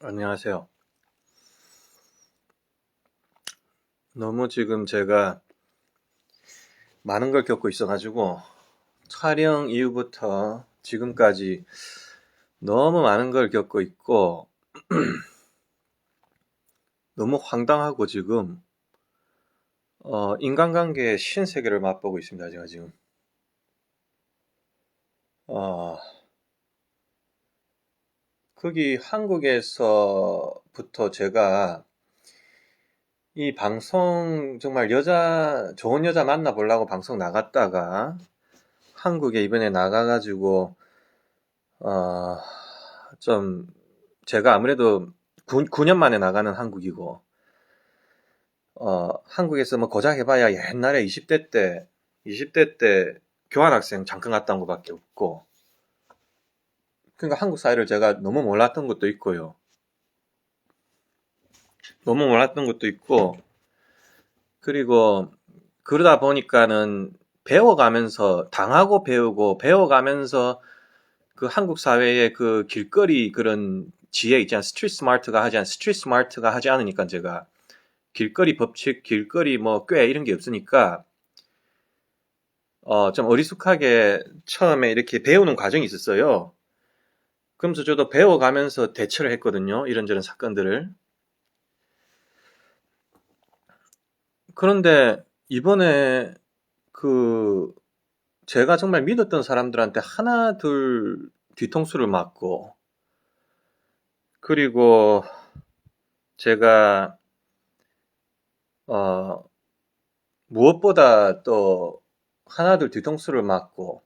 안녕하세요. 너무 지금 제가 많은 걸 겪고 있어가지고 촬영 이후부터 지금까지 너무 많은 걸 겪고 있고 너무 황당하고 지금 어, 인간관계의 신세계를 맛보고 있습니다. 제가 지금 어, 거기 한국에서부터 제가 이 방송 정말 여자 좋은 여자 만나 보려고 방송 나갔다가 한국에 이번에 나가가지고 어, 좀 제가 아무래도 9, 9년 만에 나가는 한국이고 어, 한국에서 뭐 고작 해봐야 옛날에 20대 때 20대 때 교환학생 잠깐 갔다 온 것밖에 없고 그러니까 한국 사회를 제가 너무 몰랐던 것도 있고요. 너무 몰랐던 것도 있고, 그리고 그러다 보니까는 배워가면서, 당하고 배우고, 배워가면서 그 한국 사회의 그 길거리 그런 지혜 있잖아. 스트리트 스마트가 하지 않, 스트리트 스마트가 하지 않으니까 제가 길거리 법칙, 길거리 뭐 꽤 이런 게 없으니까 어, 좀 어리숙하게 처음에 이렇게 배우는 과정이 있었어요. 그러면서 저도 배워가면서 대처를 했거든요. 이런저런 사건들을. 그런데 이번에 그 제가 정말 믿었던 사람들한테 하나 둘 뒤통수를 맞고 그리고 제가 어 무엇보다 또 하나 둘 뒤통수를 맞고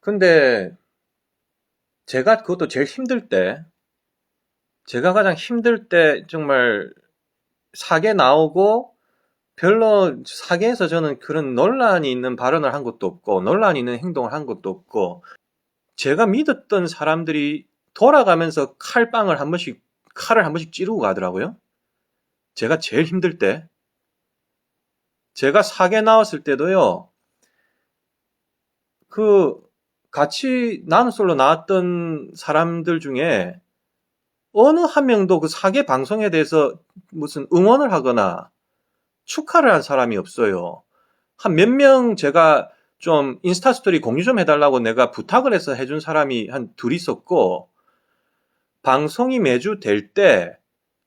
근데 제가 그것도 제일 힘들 때 제가 가장 힘들 때 정말 사계 나오고 별로 사계에서 저는 그런 논란이 있는 발언을 한 것도 없고 논란이 있는 행동을 한 것도 없고 제가 믿었던 사람들이 돌아가면서 칼빵을 한 번씩 칼을 한 번씩 찌르고 가더라고요. 제가 제일 힘들 때 제가 사계 나왔을 때도요. 그 같이 나는 솔로 나왔던 사람들 중에 어느 한 명도 그 사계 방송에 대해서 무슨 응원을 하거나 축하를 한 사람이 없어요. 한 몇 명 제가 좀 인스타 스토리 공유 좀 해달라고 내가 부탁을 해서 해준 사람이 한 둘 있었고, 방송이 매주 될 때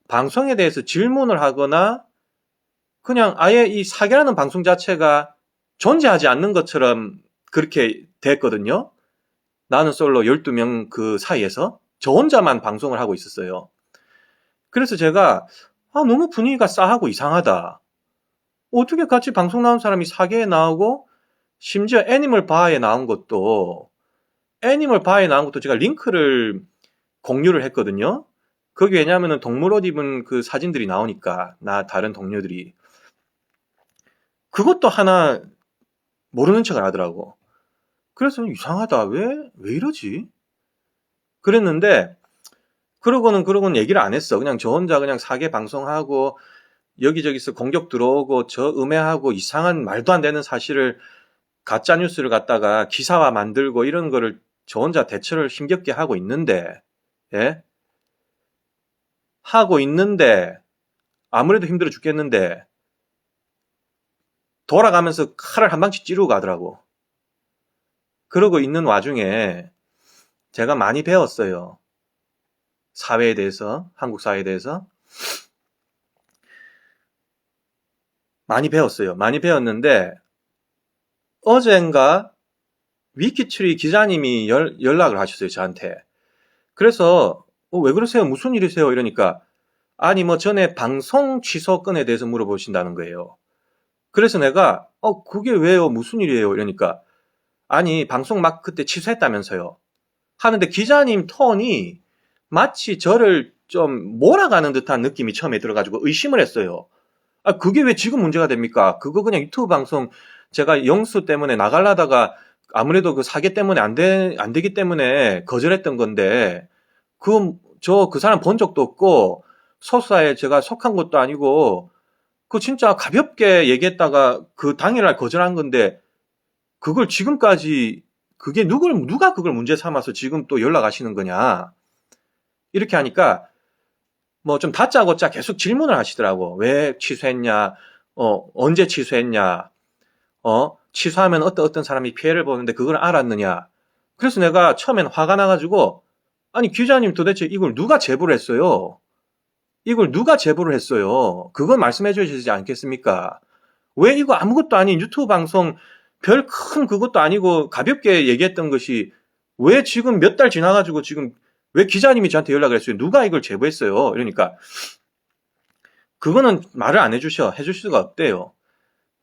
방송에 대해서 질문을 하거나 그냥 아예 이 사계라는 방송 자체가 존재하지 않는 것처럼 그렇게 됐거든요. 나는 솔로 12명 그 사이에서 저 혼자만 방송을 하고 있었어요. 그래서 제가 아, 너무 분위기가 싸하고 이상하다. 어떻게 같이 방송 나온 사람이 사계에 나오고 심지어 애니멀 바에 나온 것도 애니멀 바에 나온 것도 제가 링크를 공유를 했거든요. 거기 왜냐하면 동물 옷 입은 그 사진들이 나오니까 나 다른 동료들이 그것도 하나 모르는 척을 하더라고. 그래서 이상하다. 왜, 왜 이러지? 그랬는데, 그러고는, 그러고는 얘기를 안 했어. 그냥 저 혼자 그냥 사계 방송하고, 여기저기서 공격 들어오고, 저 음해하고, 이상한 말도 안 되는 사실을, 가짜 뉴스를 갖다가 기사화 만들고, 이런 거를 저 혼자 대처를 힘겹게 하고 있는데, 예? 하고 있는데, 아무래도 힘들어 죽겠는데, 돌아가면서 칼을 한 방씩 찌르고 가더라고. 그러고 있는 와중에 제가 많이 배웠어요. 사회에 대해서, 한국 사회에 대해서. 많이 배웠어요. 많이 배웠는데, 어젠가 위키트리 기자님이 열, 연락을 하셨어요, 저한테. 그래서, 어, 왜 그러세요? 무슨 일이세요? 이러니까, 아니, 뭐, 전에 방송 취소 건에 대해서 물어보신다는 거예요. 그래서 내가, 어, 그게 왜요? 무슨 일이에요? 이러니까, 아니, 방송 막 그때 취소했다면서요. 하는데 기자님 톤이 마치 저를 좀 몰아가는 듯한 느낌이 처음에 들어가지고 의심을 했어요. 아, 그게 왜 지금 문제가 됩니까? 그거 그냥 유튜브 방송 제가 영수 때문에 나갈라다가 아무래도 그 사계 때문에 안 돼, 안 되기 때문에 거절했던 건데, 그, 저, 그 사람 본 적도 없고, 소수사에 제가 속한 것도 아니고, 그 진짜 가볍게 얘기했다가 그 당일날 거절한 건데, 그걸 지금까지 그게 누굴 누가 그걸 문제 삼아서 지금 또 연락하시는 거냐 이렇게 하니까 뭐 좀 다짜고짜 계속 질문을 하시더라고. 왜 취소했냐? 어, 언제 취소했냐? 어, 취소하면 어떤 어떤 사람이 피해를 보는데 그걸 알았느냐? 그래서 내가 처음엔 화가 나가지고 아니 기자님 도대체 이걸 누가 제보를 했어요? 이걸 누가 제보를 했어요? 그건 말씀해 주시지 않겠습니까? 왜 이거 아무것도 아닌 유튜브 방송 별 큰 그것도 아니고 가볍게 얘기했던 것이 왜 지금 몇 달 지나가지고 지금 왜 기자님이 저한테 연락을 했어요? 누가 이걸 제보했어요? 이러니까 그거는 말을 안 해주셔. 해줄 수가 없대요.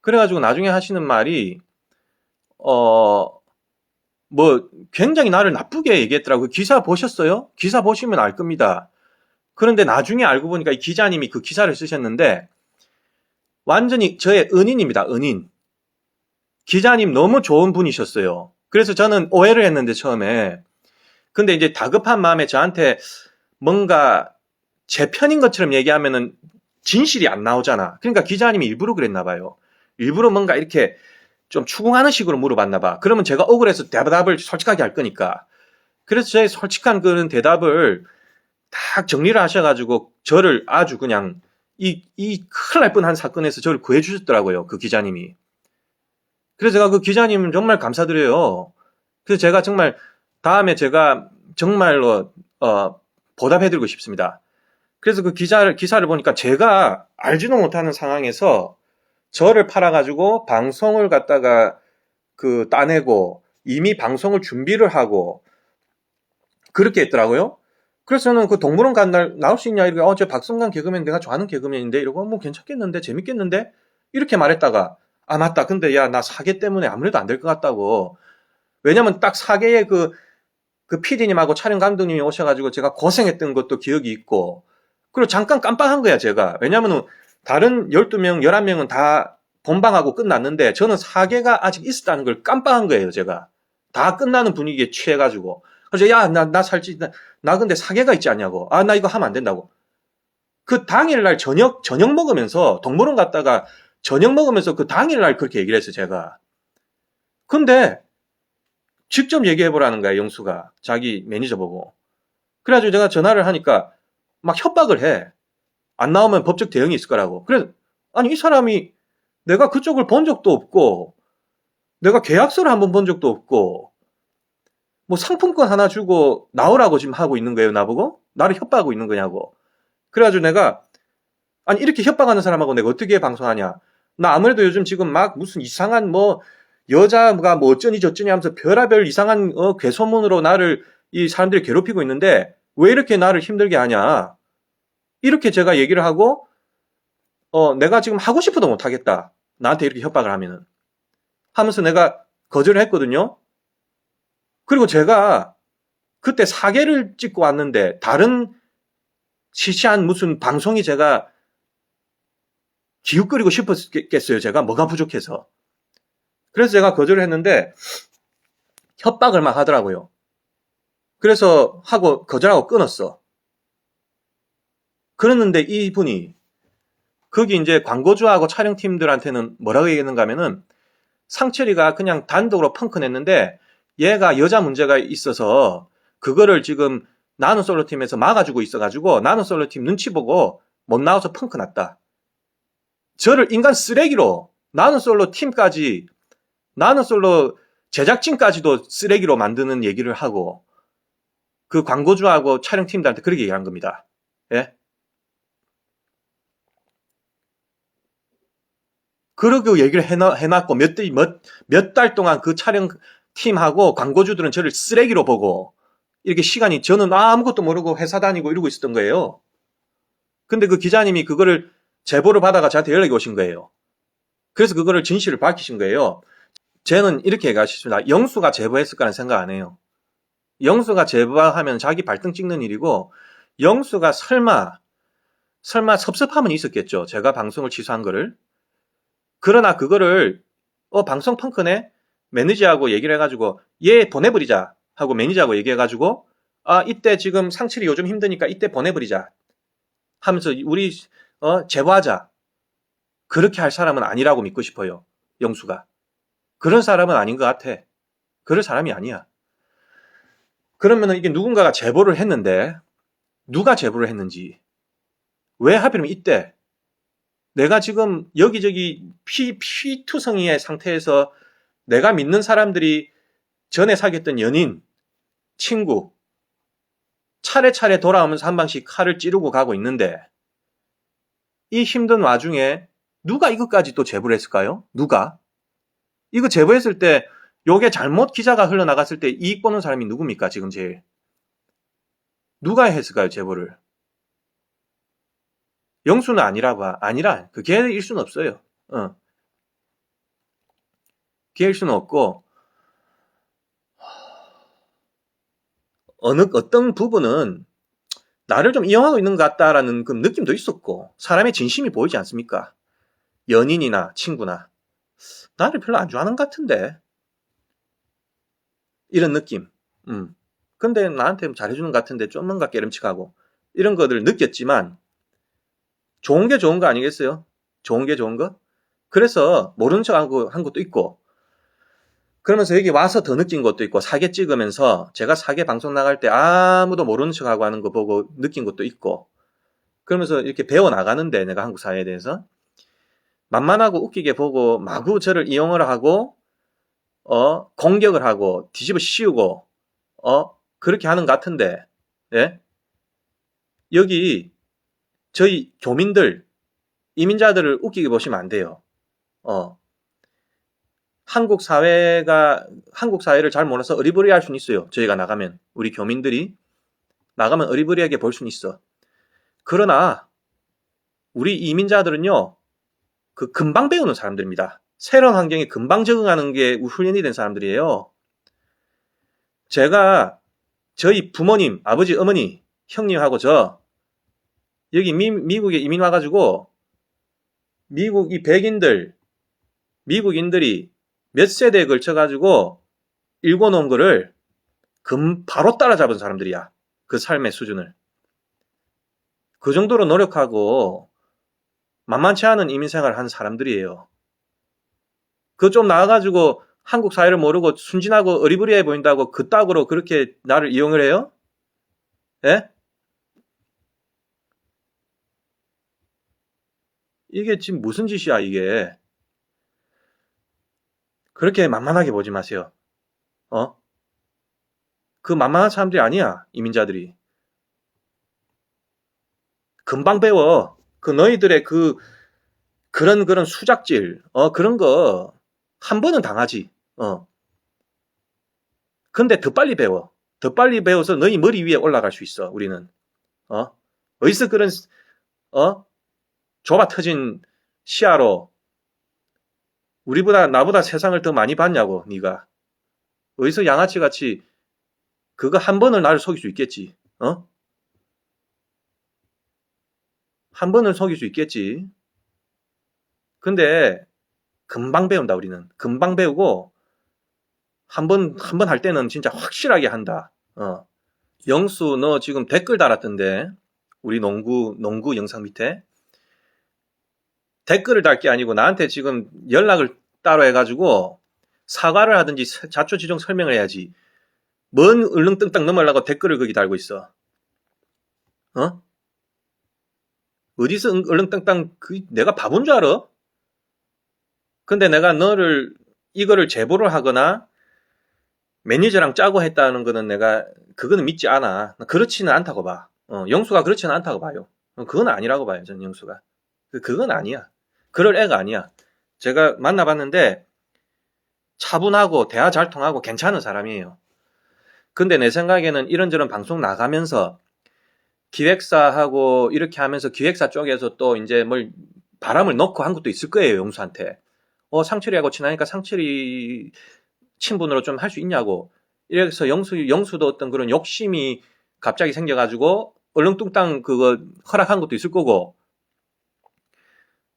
그래가지고 나중에 하시는 말이 어 뭐 굉장히 나를 나쁘게 얘기했더라고요. 기사 보셨어요? 기사 보시면 알 겁니다. 그런데 나중에 알고 보니까 이 기자님이 그 기사를 쓰셨는데 완전히 저의 은인입니다. 은인. 기자님 너무 좋은 분이셨어요. 그래서 저는 오해를 했는데 처음에 근데 이제 다급한 마음에 저한테 뭔가 제 편인 것처럼 얘기하면은 진실이 안 나오잖아. 그러니까 기자님이 일부러 그랬나 봐요. 일부러 뭔가 이렇게 좀 추궁하는 식으로 물어봤나 봐. 그러면 제가 억울해서 대답을 솔직하게 할 거니까. 그래서 제 솔직한 그런 대답을 딱 정리를 하셔가지고 저를 아주 그냥 이, 이 큰일 날 뻔한 사건에서 저를 구해주셨더라고요. 그 기자님이. 그래서 제가 그 기자님 정말 감사드려요. 그래서 제가 정말 다음에 제가 정말로 어, 보답해드리고 싶습니다. 그래서 그 기사를 기사를 보니까 제가 알지도 못하는 상황에서 저를 팔아가지고 방송을 갖다가 그 따내고 이미 방송을 준비를 하고 그렇게 했더라고요. 그래서 저는 그 동물원 간 날 나올 수 있냐 이렇게 어저 박성관 개그맨 내가 좋아하는 개그맨인데 이러고 뭐 괜찮겠는데 재밌겠는데 이렇게 말했다가 아 맞다 근데 야 나 사계 때문에 아무래도 안 될 것 같다고 왜냐면 딱 사계의 그, 그 PD님하고 촬영 감독님이 오셔가지고 제가 고생했던 것도 기억이 있고, 그리고 잠깐 깜빡한 거야, 제가. 왜냐면은 다른 12명, 11명은 다 본방하고 끝났는데 저는 사계가 아직 있었다는 걸 깜빡한 거예요, 제가. 다 끝나는 분위기에 취해가지고. 그래서 야, 나, 나 살지, 나, 나 근데 사계가 있지 않냐고. 아, 나 이거 하면 안 된다고. 그 당일날 저녁, 저녁 먹으면서 동물원 갔다가 저녁 먹으면서 그 당일날 그렇게 얘기를 했어요, 제가. 근데 직접 얘기해보라는 거야, 영수가. 자기 매니저 보고. 그래가지고 제가 전화를 하니까 막 협박을 해. 안 나오면 법적 대응이 있을 거라고. 그래, 아니, 이 사람이 내가 그쪽을 본 적도 없고, 내가 계약서를 한번 본 적도 없고, 뭐 상품권 하나 주고 나오라고 지금 하고 있는 거예요, 나보고? 나를 협박하고 있는 거냐고. 그래가지고 내가, 아니, 이렇게 협박하는 사람하고 내가 어떻게 방송하냐. 나 아무래도 요즘 지금 막 무슨 이상한 뭐, 여자가 뭐 어쩌니 저쩌니 하면서 별의별 이상한 어, 괴소문으로 나를 이 사람들이 괴롭히고 있는데 왜 이렇게 나를 힘들게 하냐. 이렇게 제가 얘기를 하고 어, 내가 지금 하고 싶어도 못 하겠다. 나한테 이렇게 협박을 하면은. 하면서 내가 거절을 했거든요. 그리고 제가 그때 사계를 찍고 왔는데 다른 시시한 무슨 방송이 제가 기웃거리고 싶었겠어요. 제가 뭐가 부족해서. 그래서 제가 거절을 했는데 협박을 막 하더라고요. 그래서 하고 거절하고 끊었어. 그랬는데 이분이 거기 이제 광고주하고 촬영팀들한테는 뭐라고 얘기했는가 하면은 상철이가 그냥 단독으로 펑크 냈는데 얘가 여자 문제가 있어서 그거를 지금 나는 솔로팀에서 막아주고 있어가지고 나는 솔로팀 눈치 보고 못 나와서 펑크 났다. 저를 인간 쓰레기로 나는 솔로 팀까지 나는 솔로 제작진까지도 쓰레기로 만드는 얘기를 하고 그 광고주하고 촬영팀들한테 그렇게 얘기한 겁니다. 예? 그러고 얘기를 해놔, 해놨 고 몇, 몇, 몇 달 동안 그 촬영팀하고 광고주들은 저를 쓰레기로 보고 이렇게 시간이 저는 아무것도 모르고 회사 다니고 이러고 있었던 거예요. 근데 그 기자님이 그거를 제보를 받아가 저한테 연락이 오신 거예요. 그래서 그거를 진실을 밝히신 거예요. 쟤는 이렇게 얘기하셨습니다. 영수가 제보했을 거라는 생각 안 해요. 영수가 제보하면 자기 발등 찍는 일이고 영수가 설마 설마 섭섭함은 있었겠죠. 제가 방송을 취소한 거를. 그러나 그거를 어 방송 펑크네 매니저하고 얘기를 해가지고 얘 보내버리자 하고 매니저하고 얘기해가지고 아 이때 지금 상철이 요즘 힘드니까 이때 보내버리자 하면서 우리 어 제보하자 그렇게 할 사람은 아니라고 믿고 싶어요. 영수가. 그런 사람은 아닌 것 같아. 그럴 사람이 아니야. 그러면은 이게 누군가가 제보를 했는데 누가 제보를 했는지 왜 하필이면 이때 내가 지금 여기저기 피, 피투성이의 상태에서 내가 믿는 사람들이 전에 사귀었던 연인, 친구, 차례차례 돌아오면서 한 방씩 칼을 찌르고 가고 있는데 이 힘든 와중에 누가 이것까지 또 제보를 했을까요? 누가? 이거 제보했을 때 요게 잘못 기자가 흘러나갔을 때 이익 보는 사람이 누굽니까 지금 제일? 누가 했을까요 제보를? 영수는 아니라고 하- 아니라 그 걔일 수는 없어요. 어. 걔일 수는 없고 어느 어떤 부분은 나를 좀 이용하고 있는 것 같다라는 그 느낌도 있었고 사람의 진심이 보이지 않습니까? 연인이나 친구나 나를 별로 안 좋아하는 것 같은데 이런 느낌. 음. 근데 나한테 잘해주는 것 같은데 좀 뭔가 깨름칙하고 이런 것들을 느꼈지만 좋은 게 좋은 거 아니겠어요? 좋은 게 좋은 거? 그래서 모르는 척 하고 한 것도 있고 그러면서 여기 와서 더 느낀 것도 있고 사계 찍으면서 제가 사계 방송 나갈 때 아무도 모르는 척 하고 하는 거 보고 느낀 것도 있고 그러면서 이렇게 배워 나가는데 내가 한국 사회에 대해서 만만하고 웃기게 보고 마구 저를 이용을 하고 어 공격을 하고 뒤집어 씌우고 어 그렇게 하는 것 같은데 예 여기 저희 교민들 이민자들을 웃기게 보시면 안 돼요. 어 한국 사회가 한국 사회를 잘 몰라서 어리버리할 수는 있어요. 저희가 나가면 우리 교민들이 나가면 어리버리하게 볼 수는 있어. 그러나 우리 이민자들은요 그 금방 배우는 사람들입니다. 새로운 환경에 금방 적응하는 게 훈련이 된 사람들이에요. 제가 저희 부모님, 아버지, 어머니, 형님하고 저 여기 미, 미국에 이민 와가지고 미국 이 백인들, 미국인들이 몇 세대에 걸쳐 가지고 읽어놓은 거를 금 바로 따라잡은 사람들이야. 그 삶의 수준을. 그 정도로 노력하고 만만치 않은 이민 생활을 한 사람들이에요. 그거 좀 나와가지고 한국 사회를 모르고 순진하고 어리버리해 보인다고 그따구로 그렇게 나를 이용을 해요? 예? 이게 지금 무슨 짓이야, 이게. 그렇게 만만하게 보지 마세요. 어? 그 만만한 사람들이 아니야, 이민자들이. 금방 배워. 그 너희들의 그, 그런, 그런 수작질, 어, 그런 거, 한 번은 당하지, 어. 근데 더 빨리 배워. 더 빨리 배워서 너희 머리 위에 올라갈 수 있어, 우리는. 어? 어디서 그런, 어? 좁아 터진 시야로 우리보다 나보다 세상을 더 많이 봤냐고 네가 어디서 양아치 같이 그거 한 번을 나를 속일 수 있겠지 어? 한 번을 속일 수 있겠지 근데 금방 배운다 우리는 금방 배우고 한 번 한 번 할 때는 진짜 확실하게 한다 어. 영수 너 지금 댓글 달았던데 우리 농구 농구 영상 밑에 댓글을 달 게 아니고 나한테 지금 연락을 따로 해가지고 사과를 하든지 자초 지종 설명을 해야지. 뭔 얼렁뚱땅 넘으려고 댓글을 거기 달고 있어. 어? 어디서 얼렁뚱땅 그 내가 바본 줄 알아? 근데 내가 너를 이거를 제보를 하거나 매니저랑 짜고 했다는 거는 내가 그거는 믿지 않아. 그렇지는 않다고 봐. 어, 영수가 그렇지는 않다고 봐요. 어, 그건 아니라고 봐요. 전 영수가. 그- 그건 아니야. 그럴 애가 아니야. 제가 만나봤는데 차분하고 대화 잘 통하고 괜찮은 사람이에요. 근데 내 생각에는 이런저런 방송 나가면서 기획사하고 이렇게 하면서 기획사 쪽에서 또 이제 뭘 바람을 넣고 한 것도 있을 거예요, 용수한테. 어, 상철이하고 친하니까 상철이 친분으로 좀 할 수 있냐고. 이래서 영수, 영수도 어떤 그런 욕심이 갑자기 생겨가지고 얼렁뚱땅 그거 허락한 것도 있을 거고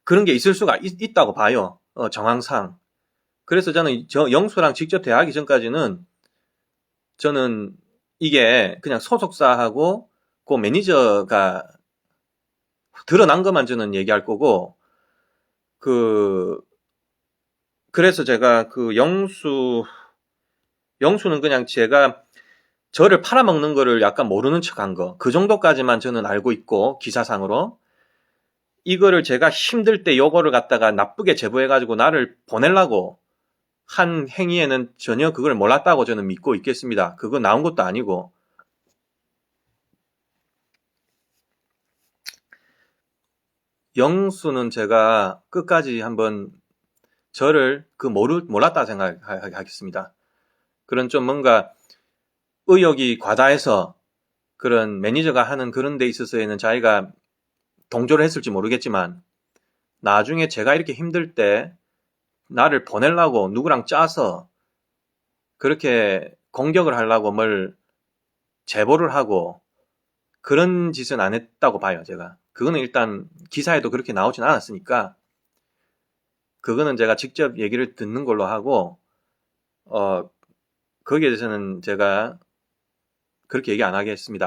그런 게 있을 수가 있, 다고 봐요. 어, 정황상. 그래서 저는 저 영수랑 직접 대화하기 전까지는 저는 이게 그냥 소속사하고 그 매니저가 드러난 것만 저는 얘기할 거고 그 그래서 제가 그 영수 영수는 그냥 제가 저를 팔아먹는 거를 약간 모르는 척한 거. 그 정도까지만 저는 알고 있고 기사상으로 이거를 제가 힘들 때 요거를 갖다가 나쁘게 제보해가지고 나를 보내려고 한 행위에는 전혀 그걸 몰랐다고 저는 믿고 있겠습니다. 그거 나온 것도 아니고. 영수는 제가 끝까지 한번 저를 그 모르, 몰랐다 생각하겠습니다. 그런 좀 뭔가 의욕이 과다해서 그런 매니저가 하는 그런 데 있어서에는 자기가 동조를 했을지 모르겠지만 나중에 제가 이렇게 힘들 때 나를 보내려고 누구랑 짜서 그렇게 공격을 하려고 뭘 제보를 하고 그런 짓은 안 했다고 봐요, 제가. 그거는 일단 기사에도 그렇게 나오진 않았으니까 그거는 제가 직접 얘기를 듣는 걸로 하고 어 거기에 대해서는 제가 그렇게 얘기 안 하겠습니다.